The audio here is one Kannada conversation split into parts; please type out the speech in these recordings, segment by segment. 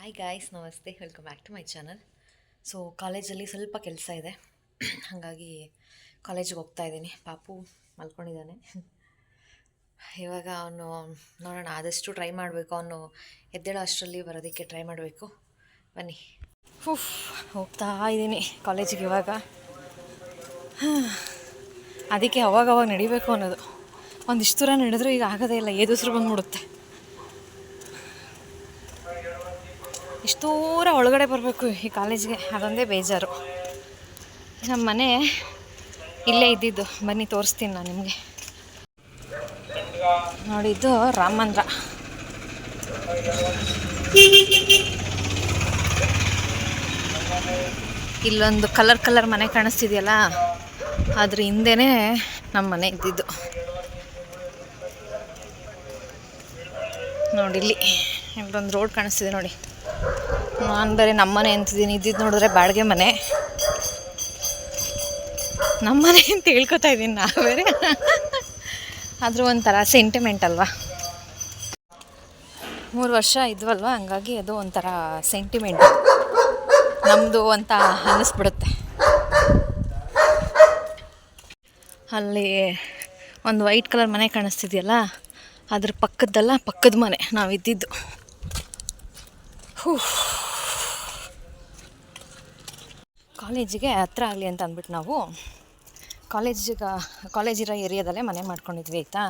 ಹಾಯ್ ಗಾಯ್ಸ್ ನಮಸ್ತೆ. Welcome back to my channel so ಕಾಲೇಜಲ್ಲಿ ಸ್ವಲ್ಪ ಕೆಲಸ ಇದೆ. ಹಾಗಾಗಿ ಕಾಲೇಜಿಗೆ ಹೋಗ್ತಾ ಇದ್ದೀನಿ. ಪಾಪು ಮಲ್ಕೊಂಡಿದ್ದಾನೆ. ಇವಾಗ ಅವನು, ನೋಡೋಣ, ಆದಷ್ಟು ಟ್ರೈ ಮಾಡಬೇಕು. ಅವನು ಎದ್ದೇಳೋ ಅಷ್ಟರಲ್ಲಿ ಬರೋದಕ್ಕೆ ಟ್ರೈ ಮಾಡಬೇಕು. ಬನ್ನಿ. ಉಫ್ ಹೋಗ್ತಾ ಇದ್ದೀನಿ ಕಾಲೇಜಿಗೆ ಇವಾಗ. ಅದಕ್ಕೆ ಅವಾಗ ಅವಾಗ ನಡಿಬೇಕು ಅನ್ನೋದು. ಒಂದಿಷ್ಟು ದೂರ ನಡೆದ್ರೆ ಈಗ ಆಗೋದೇ ಇಲ್ಲ. ಏದುಸ್ರು ಬಂದ್ಬಿಡುತ್ತೆ. ಇಷ್ಟು ದೂರ ಒಳಗಡೆ ಬರಬೇಕು ಈ ಕಾಲೇಜ್ಗೆ, ಅದೊಂದೇ ಬೇಜಾರು. ನಮ್ಮ ಮನೆ ಇಲ್ಲೇ ಇದ್ದಿದ್ದು, ಬನ್ನಿ ತೋರಿಸ್ತೀನಿ ನಾನು ನಿಮಗೆ. ನೋಡಿದ್ದು ಇದು ರಾಮ ಮಂದಿರ. ಇಲ್ಲೊಂದು ಕಲರ್ ಕಲರ್ ಮನೆ ಕಾಣಿಸ್ತಿದೆಯಲ್ಲ, ಅದ್ರ ಹಿಂದೆನೇ ನಮ್ಮ ಮನೆ ಇದ್ದಿದ್ದು. ನೋಡಿ, ಇಲ್ಲಿ, ಇಲ್ಲೊಂದು ರೋಡ್ ಕಾಣಿಸ್ತಿದೆ ನೋಡಿ. ನಾನು ಬೇರೆ ನಮ್ಮನೆ ಅಂತಿದ್ದೀನಿ. ಇದ್ದಿದ್ದು ನೋಡಿದ್ರೆ ಬಾಡಿಗೆ ಮನೆ. ನಮ್ಮನೆ ಅಂತ ಹೇಳ್ಕೊತಾ ಇದ್ದೀನಿ ನಾ ಬೇರೆ. ಆದರೂ ಒಂಥರ ಸೆಂಟಿಮೆಂಟ್ ಅಲ್ವಾ? ಮೂರು ವರ್ಷ ಇದ್ವಲ್ವ? ಹಂಗಾಗಿ ಅದು ಒಂಥರ ಸೆಂಟಿಮೆಂಟ್ ನಮ್ಮದು ಅಂತ ಅನ್ನಿಸ್ಬಿಡುತ್ತೆ ಅಲ್ಲಿ ಒಂದು ವೈಟ್ ಕಲರ್ ಮನೆ ಕಾಣಿಸ್ತಿದೆಯಲ್ಲ, ಅದ್ರ ಪಕ್ಕದ್ದಲ್ಲ ಪಕ್ಕದ ಮನೆ ನಾವಿದ್ದಿದ್ದು. ಹೂ ಕಾಲೇಜಿಗೆ ಹತ್ರ ಆಗಲಿ ಅಂತ ಅಂದ್ಬಿಟ್ಟು ನಾವು ಕಾಲೇಜಿಗೆ, ಕಾಲೇಜಿರೋ ಏರಿಯಾದಲ್ಲೇ ಮನೆ ಮಾಡ್ಕೊಂಡಿದ್ವಿ ಆಯಿತಾ?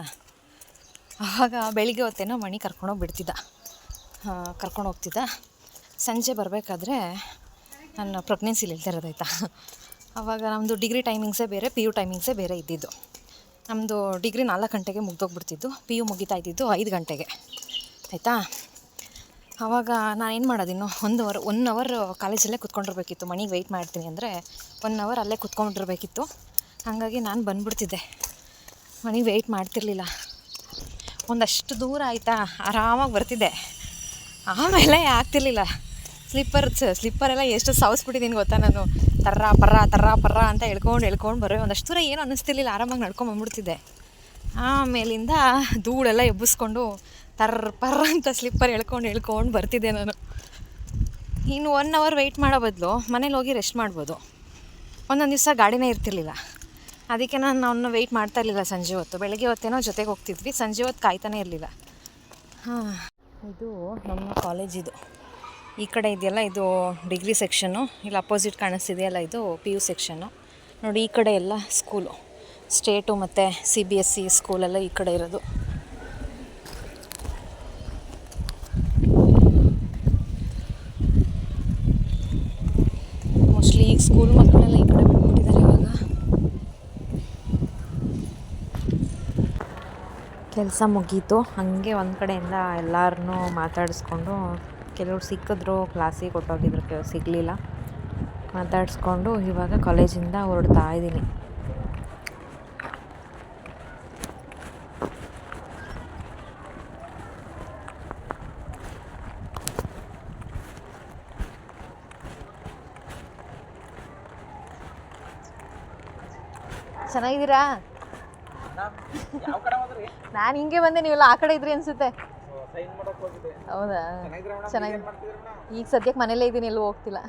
ಆವಾಗ ಬೆಳಿಗ್ಗೆ ಹೊತ್ತೇನೋ ಮಣಿ ಕರ್ಕೊಂಡೋಗಿ ಬಿಡ್ತಿದ್ದ ಕರ್ಕೊಂಡು ಹೋಗ್ತಿದ್ದ. ಸಂಜೆ ಬರಬೇಕಾದ್ರೆ ನನ್ನ ಪ್ರೆಗ್ನೆನ್ಸಿಲಿ ಇರೋದಾಯ್ತಾ ಆವಾಗ ನಮ್ಮದು ಡಿಗ್ರಿ ಟೈಮಿಂಗ್ಸೇ ಬೇರೆ, ಪಿ ಯು ಟೈಮಿಂಗ್ಸೇ ಬೇರೆ ಇದ್ದಿದ್ದು. ನಮ್ಮದು ಡಿಗ್ರಿ ನಾಲ್ಕು ಗಂಟೆಗೆ ಮುಗ್ದೋಗ್ಬಿಡ್ತಿದ್ದು, ಪಿ ಯು ಮುಗಿತಾ ಇದ್ದಿದ್ದು ಐದು ಗಂಟೆಗೆ. ಆಯಿತಾ? ಆವಾಗ ನಾನು ಏನು ಮಾಡೋದಿನ್ನು ಒಂದು ಅವರ್ ಒನ್ ಅವರ್ ಕಾಲೇಜಲ್ಲೇ ಕುತ್ಕೊಂಡಿರ್ಬೇಕಿತ್ತು. ಮಣಿಗೆ ವೆಯ್ಟ್ ಮಾಡ್ತೀನಿ ಅಂದರೆ ಒನ್ ಅವರ್ ಅಲ್ಲೇ ಕುತ್ಕೊಂಡಿರ್ಬೇಕಿತ್ತು. ಹಾಗಾಗಿ ನಾನು ಬಂದ್ಬಿಡ್ತಿದ್ದೆ. ಮನೆಗೆ ವೆಯ್ಟ್ ಮಾಡ್ತಿರ್ಲಿಲ್ಲ. ಒಂದಷ್ಟು ದೂರ ಆಯಿತಾ, ಆರಾಮಾಗಿ ಬರ್ತಿದ್ದೆ. ಆಮೇಲೆ ಆಗ್ತಿರ್ಲಿಲ್ಲ. ಸ್ಲಿಪ್ಪರ್ಸ್ ಸ್ಲಿಪ್ಪರೆಲ್ಲ ಎಷ್ಟು ಸಾವಿಸ್ಬಿಟ್ಟಿದ್ದೀನಿ ಗೊತ್ತಾ ನಾನು. ತರ್ರ, ಪರ್ರ ತರ್ರ, ಪರ್ರ ಅಂತ ಎಳ್ಕೊಂಡು ಎಳ್ಕೊಂಡು ಬರೋ ಒಂದಷ್ಟು ದೂರ ಏನು ಅನ್ನಿಸ್ತಿರ್ಲಿಲ್ಲ. ಆರಾಮಾಗಿ ನಡ್ಕೊಂಡು ಬಂದ್ಬಿಡ್ತಿದ್ದೆ. ಆಮೇಲಿಂದ ಧೂಳೆಲ್ಲ ಎಬ್ಬಿಸ್ಕೊಂಡು ತರ್ರ ಪರ್ ಅಂತ ಸ್ಲಿಪ್ಪರ್ ಎಳ್ಕೊಂಡು ಎಳ್ಕೊಂಡು ಬರ್ತಿದ್ದೆ ನಾನು. ಇನ್ನು ಒನ್ ಅವರ್ ವೆಯ್ಟ್ ಮಾಡೋ ಬದಲು ಮನೇಲಿ ಹೋಗಿ ರೆಸ್ಟ್ ಮಾಡ್ಬೋದು. ಒಂದೊಂದು ದಿವಸ ಗಾಡಿನೇ ಇರ್ತಿರ್ಲಿಲ್ಲ. ಅದಕ್ಕೆ ನಾನು ಅವನ್ನ ವೆಯ್ಟ್ ಮಾಡ್ತಾ ಇರಲಿಲ್ಲ ಸಂಜೆ ಹೊತ್ತು. ಬೆಳಗ್ಗೆ ಹೊತ್ತೇನೋ ಜೊತೆಗೆ ಹೋಗ್ತಿದ್ವಿ, ಸಂಜೆ ಹೊತ್ತು ಕಾಯ್ತಾನೆ ಇರಲಿಲ್ಲ. ಹಾಂ, ಇದು ನಮ್ಮ ಕಾಲೇಜಿದು ಈ ಕಡೆ ಇದೆಯಲ್ಲ, ಇದು ಡಿಗ್ರಿ ಸೆಕ್ಷನು ಇಲ್ಲಿ ಅಪೋಸಿಟ್ ಕಾಣಿಸ್ತಿದೆಯಲ್ಲ, ಇದು ಪಿ ಯು ಸೆಕ್ಷನ್ನು ನೋಡಿ, ಈ ಕಡೆ ಎಲ್ಲ ಸ್ಕೂಲು ಸ್ಟೇಟು ಮತ್ತು ಸಿ ಬಿ ಎಸ್ ಸಿ ಸ್ಕೂಲೆಲ್ಲ ಈ ಕಡೆ ಇರೋದು ಮೋಸ್ಟ್ಲಿ ಈಗ ಸ್ಕೂಲ್ ಮಕ್ಕಳೆಲ್ಲ ಈ ಕಡೆ ಬಂದ್ಬಿಟ್ಟಿದ್ದಾರೆ ಇವಾಗ ಕೆಲಸ ಮುಗೀತು. ಹಾಗೆ ಒಂದು ಕಡೆಯಿಂದ ಎಲ್ಲರನ್ನೂ ಮಾತಾಡಿಸ್ಕೊಂಡು ಕೆಲವ್ರು ಸಿಕ್ಕಿದ್ರು ಕ್ಲಾಸಿಗೆ ಕೊಟ್ಟೋಗಿದ್ರು, ಕೆಲವ್ರು ಸಿಗಲಿಲ್ಲ. ಮಾತಾಡಿಸ್ಕೊಂಡು ಇವಾಗ ಕಾಲೇಜಿಂದ ಹೊರಡ್ತಾ ಇದ್ದೀನಿ. ಚೆನ್ನಾಗಿದ್ದೀರಾ? ನಾನು ಹಿಂಗೆ ಬಂದೆ ನೀವೆಲ್ಲ ಆ ಕಡೆ ಇದ್ರಿ ಅನ್ಸುತ್ತೆ. ಹೌದಾ? ಚೆನ್ನಾಗಿ ಈಗ ಸದ್ಯಕ್ಕೆ ಮನೇಲೇ ಇದ್ದೀನಿ ಎಲ್ಲೂ ಹೋಗ್ತಿಲ್ಲ.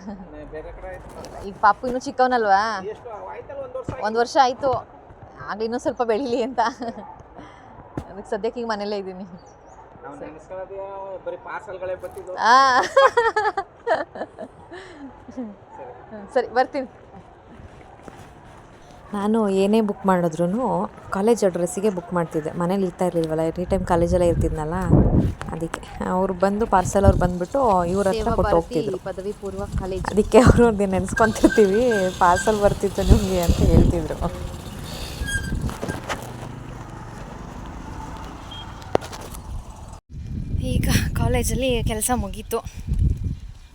ಈಗ ಪಾಪು ಇನ್ನೂ ಚಿಕ್ಕವನಲ್ವಾ? ಒಂದು ವರ್ಷ ಆಯಿತು? ಆಗಲಿ ಇನ್ನೂ ಸ್ವಲ್ಪ ಬೆಳೀಲಿ ಅಂತ. ಅದಕ್ಕೆ ಸದ್ಯಕ್ಕೆ ಈಗ ಮನೇಲೇ ಇದ್ದೀನಿ. ಸರಿ ಬರ್ತೀನಿ. ನಾನು ಏನೇ ಬುಕ್ ಮಾಡಿದ್ರು ಕಾಲೇಜ್ ಅಡ್ರೆಸ್ಸಿಗೆ ಬುಕ್ ಮಾಡ್ತಿದ್ದೆ. ಮನೇಲಿ ಇರ್ತಾ ಇರಲಿಲ್ವಲ್ಲ ಎನಿ ಟೈಮ್ ಕಾಲೇಜಲ್ಲೇ ಇರ್ತಿದ್ನಲ್ಲ ಅದಕ್ಕೆ. ಅವ್ರು ಬಂದು ಪಾರ್ಸಲ್ ಅವ್ರು ಬಂದುಬಿಟ್ಟು ಇವ್ರ ಹತ್ರ ಕೊಟ್ಟು ಹೋಗ್ತಿದ್ರು. ಪದವಿ ಪೂರ್ವ ಕಾಲೇಜ್ ಅದಕ್ಕೆ ಅವರು ನೆನೆಸ್ಕೊತಿರ್ತೀವಿ ಪಾರ್ಸಲ್ ಬರ್ತಿತ್ತು ನಿಮಗೆ ಅಂತ ಹೇಳ್ತಿದ್ರು. ಈಗ ಕಾಲೇಜಲ್ಲಿ ಕೆಲಸ ಮುಗೀತು.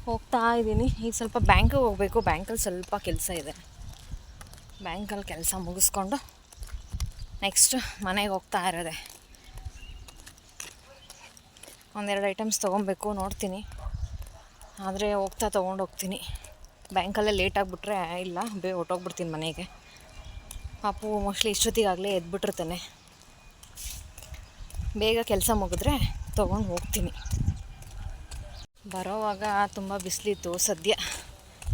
ಹೋಗ್ತಾ ಇದ್ದೀನಿ. ಈಗ ಸ್ವಲ್ಪ ಬ್ಯಾಂಕಿಗೆ ಹೋಗಬೇಕು. ಬ್ಯಾಂಕಲ್ಲಿ ಸ್ವಲ್ಪ ಕೆಲಸ ಇದೆ. ಬ್ಯಾಂಕಲ್ಲಿ ಕೆಲಸ ಮುಗಿಸ್ಕೊಂಡು ನೆಕ್ಸ್ಟ್ ಮನೆಗೆ ಹೋಗ್ತಾ ಇರೋದೆ. ಒಂದೆರಡು ಐಟಮ್ಸ್ ತೊಗೊಬೇಕು, ನೋಡ್ತೀನಿ. ಆದರೆ ಹೋಗ್ತಾ ತೊಗೊಂಡು ಹೋಗ್ತೀನಿ. ಬ್ಯಾಂಕಲ್ಲೇ ಲೇಟ್ ಆಗಿಬಿಟ್ರೆ ಇಲ್ಲ, ಬೇ ಹೊಟ್ಟೋಗ್ಬಿಡ್ತೀನಿ ಮನೆಗೆ. ಪಾಪು ಮೋಸ್ಟ್ಲಿ ಇಷ್ಟೊತ್ತಿಗಾಗಲೇ ಎದ್ಬಿಟ್ಟಿರ್ತಾನೆ. ಬೇಗ ಕೆಲಸ ಮುಗಿದ್ರೆ ತೊಗೊಂಡು ಹೋಗ್ತೀನಿ. ಬರೋವಾಗ ತುಂಬ ಬಿಸಿಲಿತ್ತು, ಸದ್ಯ.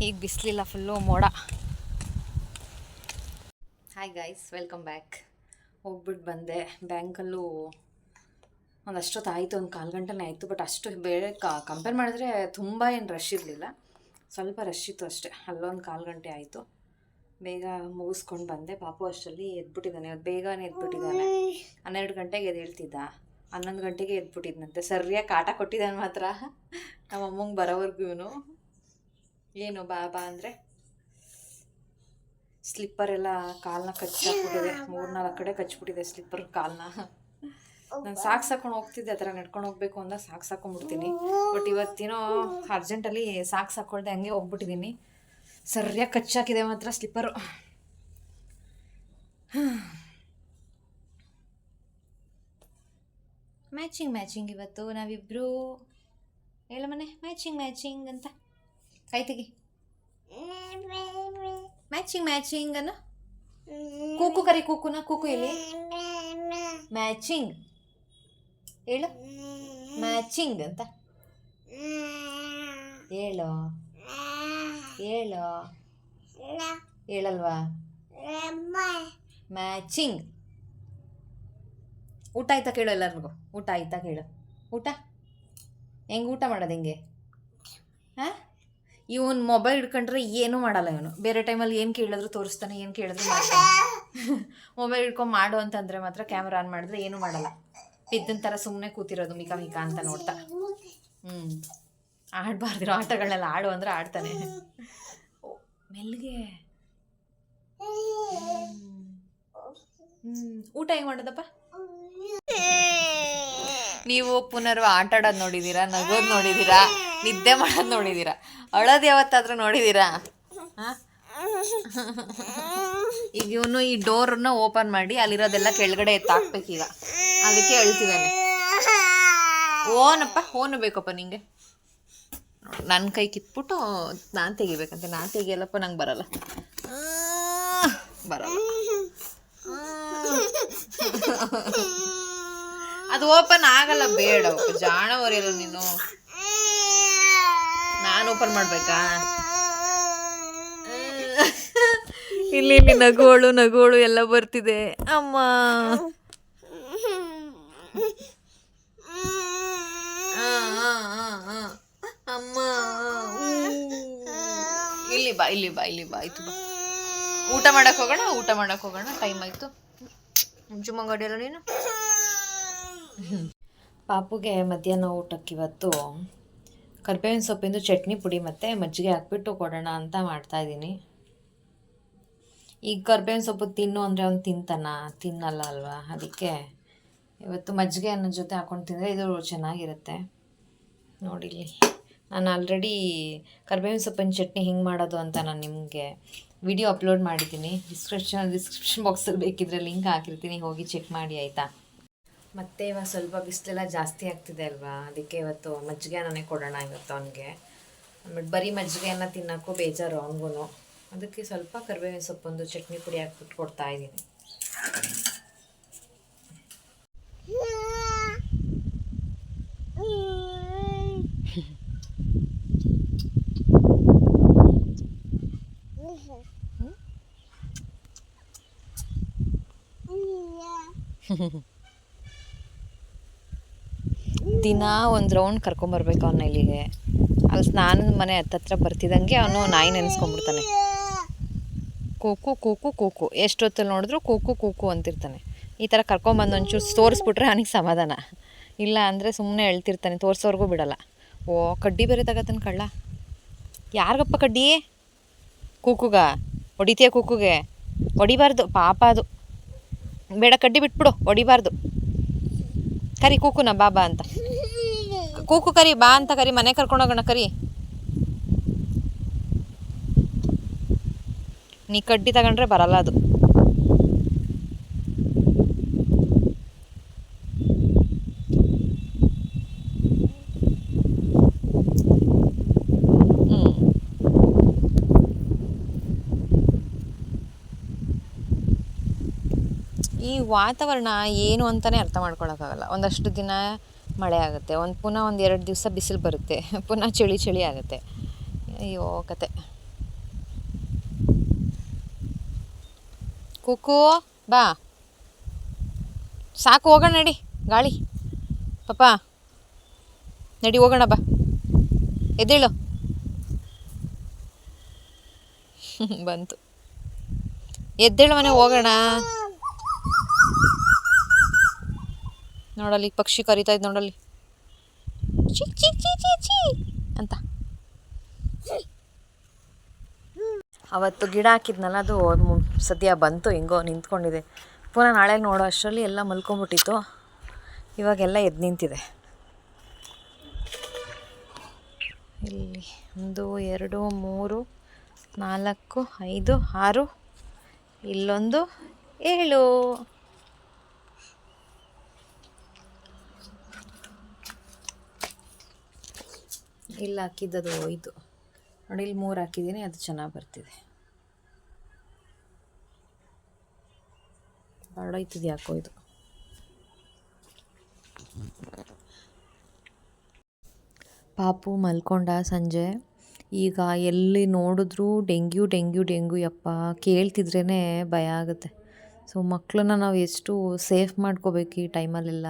ಈಗ ಬಿಸಿಲಿಲ್ಲ ಫುಲ್ಲು ಮೋಡ. ಹಾಯ್ ಗೈಸ್ ವೆಲ್ಕಮ್ ಬ್ಯಾಕ್ ಹೋಗ್ಬಿಟ್ಟು ಬಂದೆ. ಬ್ಯಾಂಕಲ್ಲೂ ಒಂದಷ್ಟೊತ್ತು ಆಯಿತು ಒಂದು ಕಾಲು ಗಂಟೆನೇ ಆಯಿತು ಬಟ್ ಅಷ್ಟು ಬೇರೆ ಕಂಪೇರ್ ಮಾಡಿದ್ರೆ ತುಂಬ ಏನು ರಶ್ ಇರಲಿಲ್ಲ. ಸ್ವಲ್ಪ ರಶ್ ಇತ್ತು ಅಷ್ಟೇ. ಅಲ್ಲೊಂದು ಕಾಲು ಗಂಟೆ ಆಯಿತು. ಬೇಗ ಮುಗಿಸ್ಕೊಂಡು ಬಂದೆ. ಪಾಪು ಅಷ್ಟರಲ್ಲಿ ಎದ್ಬಿಟ್ಟಿದ್ದಾನೆ. ಅವ್ರು ಬೇಗನೆ ಎದ್ಬಿಟ್ಟಿದ್ದಾನೆ. ಹನ್ನೆರಡು ಗಂಟೆಗೆ ಎದ್ದು ಹೇಳ್ತಿದ್ದ. ಹನ್ನೊಂದು ಗಂಟೆಗೆ ಎದ್ಬಿಟ್ಟಿದ್ನಂತೆ. ಸರಿಯಾಗಿ ಕಾಟ ಕೊಟ್ಟಿದ್ದಾನೆ ಮಾತ್ರ. ನಮ್ಮ ಅಮ್ಮಂಗೆ ಬರೋವರೆಗೂ ಏನು, ಬಾ ಬಾ ಅಂದರೆ? ಸ್ಲಿಪ್ಪರ್ ಎಲ್ಲ ಕಾಲನ್ನ ಕಚ್ಚಾಕ್ಬಿಟ್ಟಿದೆ. ಮೂರ್ನಾಲ್ಕು ಕಡೆ ಕಚ್ಬಿಟ್ಟಿದೆ ಸ್ಲಿಪ್ಪರ್ ಕಾಲನ್ನ ನಾನು ಸಾಕ್ಸ್ ಹಾಕೊಂಡು ಹೋಗ್ತಿದ್ದೆ ಆ ಥರ ನಡ್ಕೊಂಡು ಹೋಗ್ಬೇಕು ಅಂತ ಸಾಕ್ಸ್ ಸಾಕೊಂಡ್ಬಿಡ್ತೀನಿ ಬಟ್ ಇವತ್ತೇನೋ ಅರ್ಜೆಂಟಲ್ಲಿ ಸಾಕ್ಸ್ ಹಾಕ್ಕೊಳ್ದೆ ಹಂಗೆ ಹೋಗ್ಬಿಟ್ಟಿದ್ದೀನಿ ಸರಿಯಾಗಿ ಕಚ್ಚಾಕಿದೆ ಮಾತ್ರ ಸ್ಲಿಪ್ಪರು. ಮ್ಯಾಚಿಂಗ್ ಮ್ಯಾಚಿಂಗ್ ಇವತ್ತು ನಾವಿಬ್ಬರು ಹೇಳ ಮನೆ ಮ್ಯಾಚಿಂಗ್ ಮ್ಯಾಚಿಂಗ್ ಅಂತ. ಕೈ ತೆಗಿ. ಮ್ಯಾಚಿಂಗ್ ಮ್ಯಾಚಿಂಗ್ ಅನ್ನು ಕೂಕು ಕರಿ ಕೂಕುನ ಕೂಕು ಇಲ್ಲಿ ಮ್ಯಾಚಿಂಗ್ ಹೇಳು ಮ್ಯಾಚಿಂಗ್ ಅಂತ ಹೇಳು ಹೇಳು ಹೇಳಲ್ವಾ ಮ್ಯಾಚಿಂಗ್ ಊಟ ಆಯ್ತಾ ಕೇಳು ಎಲ್ಲರಿಗೂ. ಊಟ ಆಯ್ತಾ ಕೇಳು. ಊಟ? ಹೆಂಗೆ ಊಟ ಮಾಡೋದು ಹೆಂಗೆ? ಹಾಂ? ಇವನು ಮೊಬೈಲ್ ಹಿಡ್ಕೊಂಡ್ರೆ ಏನೂ ಮಾಡಲ್ಲ ಇವನು. ಬೇರೆ ಟೈಮಲ್ಲಿ ಏನು ಕೇಳಿದ್ರು ತೋರಿಸ್ತಾನೆ, ಏನು ಕೇಳಿದ್ರು ಮೊಬೈಲ್ ಹಿಡ್ಕೊಂಡು ಮಾಡು ಅಂತಂದರೆ ಮಾತ್ರ ಕ್ಯಾಮ್ರಾ ಆನ್ ಮಾಡಿದ್ರೆ ಏನೂ ಮಾಡಲ್ಲ. ಬಿದ್ದನ ಥರ ಸುಮ್ಮನೆ ಕೂತಿರೋದು ಮಿಕಾ ಮಿಕಾ ಅಂತ ನೋಡ್ತಾ. ಹ್ಞೂ ಆಡಬಾರ್ದಿರೋ ಆಟಗಳನ್ನೆಲ್ಲ ಆಡು ಅಂದರೆ ಆಡ್ತಾನೆ. ಮೆಲ್ಗೆ ಊಟ ಹೆಂಗೆ ಮಾಡೋದಪ್ಪ? ನೀವು ಪುನರ್ವ ಆಟ ಆಡೋದು ನೋಡಿದ್ದೀರಾ ನಗೋದು ನೋಡಿದ್ದೀರಾ ನಿದ್ದೆ ಮಾಡೋದು ನೋಡಿದ್ದೀರಾ ಅಳೋದು ಯಾವತ್ತಾದ್ರೂ ನೋಡಿದ್ದೀರಾ ಹಾಂ? ಈಗ ಇವನು ಈ ಡೋರನ್ನ ಓಪನ್ ಮಾಡಿ ಅಲ್ಲಿರೋದೆಲ್ಲ ಕೆಳಗಡೆ ಎತ್ತಾಕ್ಬೇಕೀಗ ಅದಕ್ಕೆ ಹೇಳ್ತಿದ್ದಾನೆ. ಓನಪ್ಪ ಓನು ಬೇಕಪ್ಪ ನಿಂಗೆ? ನನ್ನ ಕೈ ಕಿತ್ಬಿಟ್ಟು ನಾನು ತೆಗಿಬೇಕಂತೆ. ನಾನು ತೆಗಿಯಲ್ಲಪ್ಪ ನಂಗೆ ಬರಲ್ಲ. ಬರಲ್ಲ. ಅದು ಓಪನ್ ಆಗಲ್ಲ ಬೇಡ ಜಾಣವರಿಲ್ಲ ನೀನು. ನಾನು ಓಪನ್ ಮಾಡ್ಬೇಕಾ? ಇಲ್ಲಿ ಇಲ್ಲಿ ನಗುವಳು ನಗುವಳು ಎಲ್ಲ ಬರ್ತಿದೆ. ಅಮ್ಮ. ಅಮ್ಮ ಇಲ್ಲಿ ಬಾ ಇಲ್ಲಿ ಬಾ ಇಲ್ಲಿ ಬಾ ಆಯ್ತು ಬಾ. ಊಟ ಮಾಡಕ್ ಹೋಗೋಣ ಊಟ ಮಾಡಕ್ ಹೋಗೋಣ ಟೈಮ್ ಆಯ್ತು. ಜುಮ್ಮಂಗಡಿಯಲ್ಲ ನೀನು? ಪಾಪುಗೆ ಮಧ್ಯಾಹ್ನ ಊಟಕ್ಕೆ ಇವತ್ತು ಕರ್ಬೇವಿನ ಸೊಪ್ಪಿಂದು ಚಟ್ನಿ ಪುಡಿ ಮತ್ತು ಮಜ್ಜಿಗೆ ಹಾಕ್ಬಿಟ್ಟು ಕೊಡೋಣ ಅಂತ ಮಾಡ್ತಾಯಿದ್ದೀನಿ ಈಗ ಕರ್ಬೇವಿನ ಸೊಪ್ಪು ತಿನ್ನು ಅಂದರೆ ಅವ್ನು ತಿಂತಾನ? ತಿನ್ನಲ್ಲ ಅಲ್ವಾ? ಅದಕ್ಕೆ ಇವತ್ತು ಮಜ್ಜಿಗೆ ಅನ್ನೋ ಜೊತೆ ಹಾಕೊಂಡು ತಿಂದರೆ ಇದು ಚೆನ್ನಾಗಿರುತ್ತೆ. ನೋಡಿಲಿ ನಾನು ಆಲ್ರೆಡಿ ಕರ್ಬೇವಿನ ಸೊಪ್ಪಿನ ಚಟ್ನಿ ಹಿಂಗೆ ಮಾಡೋದು ಅಂತ ನಾನು ನಿಮಗೆ ವಿಡಿಯೋ ಅಪ್ಲೋಡ್ ಮಾಡಿದ್ದೀನಿ. ಡಿಸ್ಕ್ರಿಪ್ಷನ್ ಡಿಸ್ಕ್ರಿಪ್ಷನ್ ಬಾಕ್ಸಲ್ಲಿ ಬೇಕಿದ್ರೆ ಲಿಂಕ್ ಹಾಕಿರ್ತೀನಿ. ಹೋಗಿ ಚೆಕ್ ಮಾಡಿ, ಆಯಿತಾ? ಮತ್ತೆ ಇವಾಗ ಸ್ವಲ್ಪ ಬಿಸಿಲೆಲ್ಲ ಜಾಸ್ತಿ ಆಗ್ತಿದೆ ಅಲ್ವಾ? ಅದಕ್ಕೆ ಇವತ್ತು ಮಜ್ಜಿಗೆ ಅನ್ನನೇ ಕೊಡೋಣ ಇವತ್ತು ಅವನಿಗೆ. ಆಮೇಲೆ ಬರೀ ಮಜ್ಜಿಗೆಯನ್ನು ತಿನ್ನೋಕ್ಕೂ ಬೇಜಾರು ಅವನಿಗೂ ಅದಕ್ಕೆ ಸ್ವಲ್ಪ ಕರಿಬೇವಿನ ಸೊಪ್ಪೊಂದು ಚಟ್ನಿ ಪುಡಿ ಹಾಕ್ಬಿಟ್ಟು ಕೊಡ್ತಾ ಇದ್ದೀನಿ. ದಿನ ಒಂದು ರೌಂಡ್ ಕರ್ಕೊಂಬರ್ಬೇಕು ಅವನ್ನ ಇಲ್ಲಿಗೆ ಅಲ್ಲಿ ಸ್ನಾನದ ಮನೆ ಹತ್ತತ್ರ ಬರ್ತಿದ್ದಂಗೆ ಅವನು ನಾಯಿ ನೆನೆಸ್ಕೊಂಡ್ಬಿಡ್ತಾನೆ ಕೂಕು ಕೂಕು ಕೂಕು. ಎಷ್ಟೊತ್ತಲ್ಲಿ ನೋಡಿದ್ರು ಕೂಕು ಕೂಕು ಅಂತಿರ್ತಾನೆ. ಈ ಥರ ಕರ್ಕೊಂಬಂದು ಒಂಚೂರು ತೋರಿಸ್ಬಿಟ್ರೆ ಅವನಿಗೆ ಸಮಾಧಾನ. ಇಲ್ಲ ಅಂದರೆ ಸುಮ್ಮನೆ ಹೇಳ್ತಿರ್ತಾನೆ ತೋರಿಸೋರ್ಗೂ ಬಿಡಲ್ಲ. ಓ, ಕಡ್ಡಿ ಬೇರೆ ಕಳ್ಳ. ಯಾರಿಗಪ್ಪ ಕಡ್ಡಿ? ಕೂಕುಗ. ಹೊಡಿತೀಯ ಕೂಕುಗೆ? ಹೊಡಿಬಾರ್ದು, ಪಾಪ ಅದು. ಬೇಡ, ಕಡ್ಡಿ ಬಿಟ್ಬಿಡು, ಹೊಡಿಬಾರ್ದು. ಕರಿ, ಕೂಕುನ ಬಾಬಾ ಅಂತ. ಕೂಕು ಕರಿ, ಬಾ ಅಂತ ಕರಿ, ಮನೆ ಕರ್ಕೊಂಡೋಗೋಣ ಕರಿ. ನೀ ಕಡ್ಡಿ ತಗೊಂಡ್ರೆ ಬರಲ್ಲ ಅದು. ಈ ವಾತಾವರಣ ಏನು ಅಂತಾನೆ ಅರ್ಥ ಮಾಡ್ಕೊಳಕ್ಕಾಗಲ್ಲ. ಒಂದಷ್ಟು ದಿನ ಮಳೆ ಆಗುತ್ತೆ. ಒಂದು ಪುನಃ ಒಂದು ಎರಡು ದಿವಸ ಬಿಸಿಲು ಬರುತ್ತೆ. ಪುನಃ ಚಳಿ ಚಳಿ ಆಗುತ್ತೆ. ಅಯ್ಯೋ, ಕತೆ. ಕುಕ್ಕು, ಬಾ. ಸಾಕು, ಹೋಗೋಣ ನಡಿ. ಗಾಳಿ. ಪಾಪ ನಡಿ, ಹೋಗೋಣ, ಬಾ. ಎದ್ದೇಳು. ಬಂತು. ಎದ್ದೇಳು ಮನೆ, ಹೋಗೋಣ. ನೋಡಲ್ಲಿ, ಪಕ್ಷಿ ಕರಿತಾ ಇದ್ದು ನೋಡಲ್ಲಿ. ಚಿ ಚಿ ಚಿ ಚಿ ಅಂತ. ಅವತ್ತು ಗಿಡ ಹಾಕಿದ್ನಲ್ಲ, ಅದು ಸದ್ಯ ಬಂತು, ಹಿಂಗೋ ನಿಂತ್ಕೊಂಡಿದೆ. ಪುನಃ ನಾಳೆ ನೋಡೋ ಅಷ್ಟರಲ್ಲಿ ಎಲ್ಲ ಮಲ್ಕೊಂಬಿಟ್ಟಿತ್ತು. ಇವಾಗೆಲ್ಲ ಎದ್ದು ನಿಂತಿದೆ. ಇಲ್ಲಿ ಒಂದು, ಎರಡು, ಮೂರು, ನಾಲ್ಕು, ಐದು, ಆರು, ಇಲ್ಲೊಂದು, ಏಳು. ಇಲ್ಲಿ ಅದು ಹೋಯ್ತು ನೋಡಿ, ಇಲ್ಲಿ ಮೂರು ಹಾಕಿದ್ದೀನಿ, ಅದು ಚೆನ್ನಾಗಿ ಬರ್ತಿದೆ. ಯಾಕೋ ಇದು. ಪಾಪು ಮಲ್ಕೊಂಡ ಸಂಜೆ. ಈಗ ಎಲ್ಲಿ ನೋಡಿದ್ರೂ ಡೆಂಗ್ಯೂ ಡೆಂಗ್ಯೂ ಡೆಂಗ್ಯೂ, ಯಪ್ಪ ಕೇಳ್ತಿದ್ರೇ ಭಯ ಆಗುತ್ತೆ. ಸೊ ಮಕ್ಕಳನ್ನ ನಾವು ಎಷ್ಟು ಸೇಫ್ ಮಾಡ್ಕೋಬೇಕು ಈ ಟೈಮಲ್ಲೆಲ್ಲ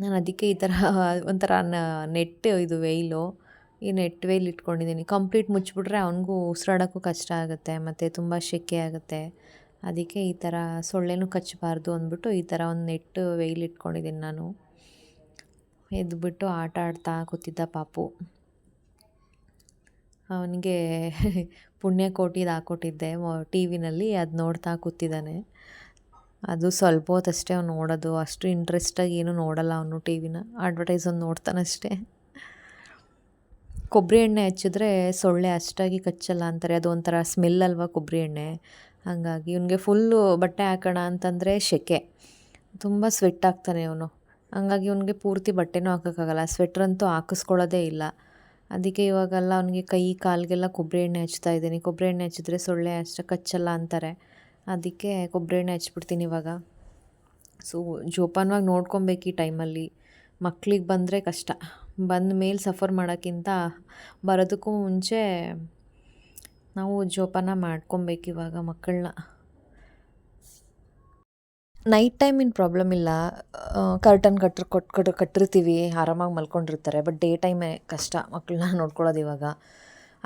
ನಾನು ಅದಕ್ಕೆ ಈ ಥರ ಒಂಥರ ನೆಟ್ ಇದು ವೇಲು ಈ ನೆಟ್ ವೇಲ್ ಇಟ್ಕೊಂಡಿದ್ದೀನಿ. ಕಂಪ್ಲೀಟ್ ಮುಚ್ಚಿಬಿಟ್ರೆ ಅವನಿಗೂ ಉಸಿರಾಡೋಕ್ಕೂ ಕಷ್ಟ ಆಗುತ್ತೆ, ಮತ್ತು ತುಂಬ ಸೆಕೆ ಆಗುತ್ತೆ. ಅದಕ್ಕೆ ಈ ಥರ ಸೊಳ್ಳೆನೂ ಕಚ್ಚಬಾರ್ದು ಅಂದ್ಬಿಟ್ಟು ಈ ಥರ ಒಂದು ನೆಟ್ ವೆಯ್ಲ್ ಇಟ್ಕೊಂಡಿದ್ದೀನಿ ನಾನು. ಎದ್ಬಿಟ್ಟು ಆಟ ಆಡ್ತಾ ಕೂತಿದ್ದ ಪಾಪು. ಅವನಿಗೆ ಪುಣ್ಯಕೋಟಿದು ಹಾಕ್ಕೊಟ್ಟಿದ್ದೆ ಟಿ ವಿನಲ್ಲಿ ಅದು ನೋಡ್ತಾ ಕೂತಿದ್ದಾನೆ. ಅದು ಸ್ವಲ್ಪ ಹೊತ್ತಷ್ಟೇ ಅವ್ನು ನೋಡೋದು. ಅಷ್ಟು ಇಂಟ್ರೆಸ್ಟಾಗಿ ಏನೂ ನೋಡಲ್ಲ ಅವನು ಟಿ ವಿನ ಅಡ್ವರ್ಟೈಸ್ ಒಂದು ನೋಡ್ತಾನಷ್ಟೇ ಕೊಬ್ಬರಿ ಎಣ್ಣೆ ಹಚ್ಚಿದ್ರೆ ಸೊಳ್ಳೆ ಅಷ್ಟಾಗಿ ಕಚ್ಚಲ್ಲ ಅಂತಾರೆ. ಅದು ಒಂಥರ ಸ್ಮೆಲ್ ಅಲ್ವಾ ಕೊಬ್ಬರಿ ಎಣ್ಣೆ? ಹಾಗಾಗಿ ಇವನಿಗೆ ಫುಲ್ಲು ಬಟ್ಟೆ ಹಾಕೋಣ ಅಂತಂದರೆ ಸೆಕೆ ತುಂಬ ಸ್ವೆಟ್ ಆಗ್ತಾನೆ ಇವನು. ಹಂಗಾಗಿ ಇವನಿಗೆ ಪೂರ್ತಿ ಬಟ್ಟೆನೂ ಹಾಕೋಕ್ಕಾಗಲ್ಲ. ಸ್ವೆಟ್ರಂತೂ ಹಾಕಿಸ್ಕೊಳ್ಳೋದೇ ಇಲ್ಲ. ಅದಕ್ಕೆ ಇವಾಗೆಲ್ಲ ಅವನಿಗೆ ಕೈ, ಕಾಲಿಗೆಲ್ಲ ಕೊಬ್ಬರಿ ಎಣ್ಣೆ ಹಚ್ತಾ ಇದ್ದೀನಿ. ಕೊಬ್ಬರಿ ಎಣ್ಣೆ ಹಚ್ಚಿದ್ರೆ ಸೊಳ್ಳೆ ಅಷ್ಟು ಕಚ್ಚಲ್ಲ ಅಂತಾರೆ. ಅದಕ್ಕೆ ಕೊಬ್ಬರಿ ಎಣ್ಣೆ ಹಚ್ಬಿಡ್ತೀನಿ ಇವಾಗ. ಸೊ ಜೋಪಾನವಾಗಿ ನೋಡ್ಕೊಬೇಕು ಈ ಟೈಮಲ್ಲಿ ಮಕ್ಳಿಗೆ ಬಂದರೆ ಕಷ್ಟ. ಬಂದ ಮೇಲೆ ಸಫರ್ ಮಾಡೋಕ್ಕಿಂತ ಬರೋದಕ್ಕೂ ಮುಂಚೆ ನಾವು ಜೋಪಾನ ಮಾಡ್ಕೊಬೇಕು ಇವಾಗ ಮಕ್ಕಳನ್ನ. ನೈಟ್ ಟೈಮ್ ಏನು ಪ್ರಾಬ್ಲಮ್ ಇಲ್ಲ. ಕರ್ಟನ್ ಕಟ್ಟಿ ಕೊಟ್ಟು ಕಟ್ಟಿರ್ತೀವಿ. ಆರಾಮಾಗಿ ಮಲ್ಕೊಂಡಿರ್ತಾರೆ. ಬಟ್ ಡೇ ಟೈಮೇ ಕಷ್ಟ ಮಕ್ಕಳನ್ನ ನೋಡ್ಕೊಳ್ಳೋದು ಇವಾಗ.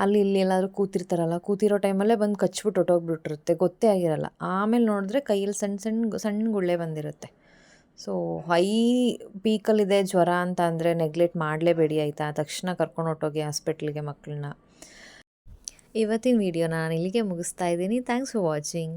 ಅಲ್ಲಿ ಇಲ್ಲಿ ಎಲ್ಲಾದರೂ ಕೂತಿರ್ತಾರಲ್ಲ, ಕೂತಿರೋ ಟೈಮಲ್ಲೇ ಬಂದು ಕಚ್ಬಿಟ್ಟು ಹೊಟ್ಟೋಗ್ಬಿಟ್ಟಿರುತ್ತೆ ಗೊತ್ತೇ ಆಗಿರಲ್ಲ. ಆಮೇಲೆ ನೋಡಿದ್ರೆ ಕೈಯಲ್ಲಿ ಸಣ್ಣ ಸಣ್ಣ ಸಣ್ಣ ಗುಳ್ಳೆ ಬಂದಿರುತ್ತೆ. ಸೊ ಹೈ ಪೀಕಲ್ಲಿದೆ ಜ್ವರ ಅಂತ ಅಂದರೆ ನೆಗ್ಲೆಕ್ಟ್ ಮಾಡಲೇಬೇಡಿ ಆಯಿತಾ? ತಕ್ಷಣ ಕರ್ಕೊಂಡು ಹೊಟ್ಟೋಗಿ ಹಾಸ್ಪಿಟ್ಲಿಗೆ ಮಕ್ಕಳನ್ನ ಇವತ್ತಿನ ವಿಡಿಯೋ ನಾನು ಇಲ್ಲಿಗೆ ಮುಗಿಸ್ತಾ ಇದ್ದೀನಿ. Thanks for watching